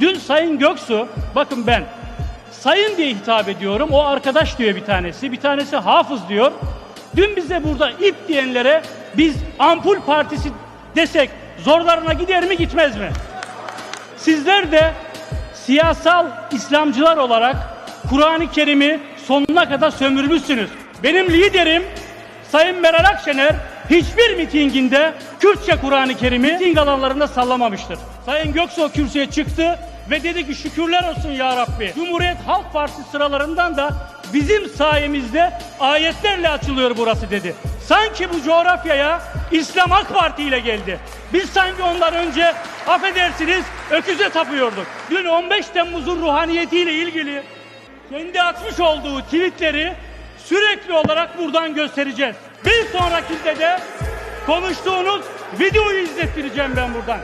Dün Sayın Göksu, bakın ben sayın diye hitap ediyorum. O arkadaş diyor bir tanesi, bir tanesi hafız diyor. Dün bize burada ip diyenlere biz ampul partisi desek zorlarına gider mi gitmez mi? Sizler de siyasal İslamcılar olarak Kur'an-ı Kerim'i sonuna kadar sömürmüşsünüz. Benim liderim Sayın Meral Akşener hiçbir mitinginde Kürtçe Kur'an-ı Kerim'i miting alanlarında sallamamıştır. Sayın Göksu kürsüye çıktı ve dedi ki şükürler olsun ya Rabbi. Cumhuriyet Halk Partisi sıralarından da bizim sayemizde ayetlerle açılıyor burası dedi. Sanki bu coğrafyaya İslam AK Parti ile geldi. Biz sanki ondan önce affedersiniz öküze tapıyorduk. Dün 15 Temmuz'un ruhaniyetiyle ilgili kendi atmış olduğu tweetleri sürekli olarak buradan göstereceğiz. Bir sonrakinde de konuştuğunuz videoyu izlettireceğim ben buradan.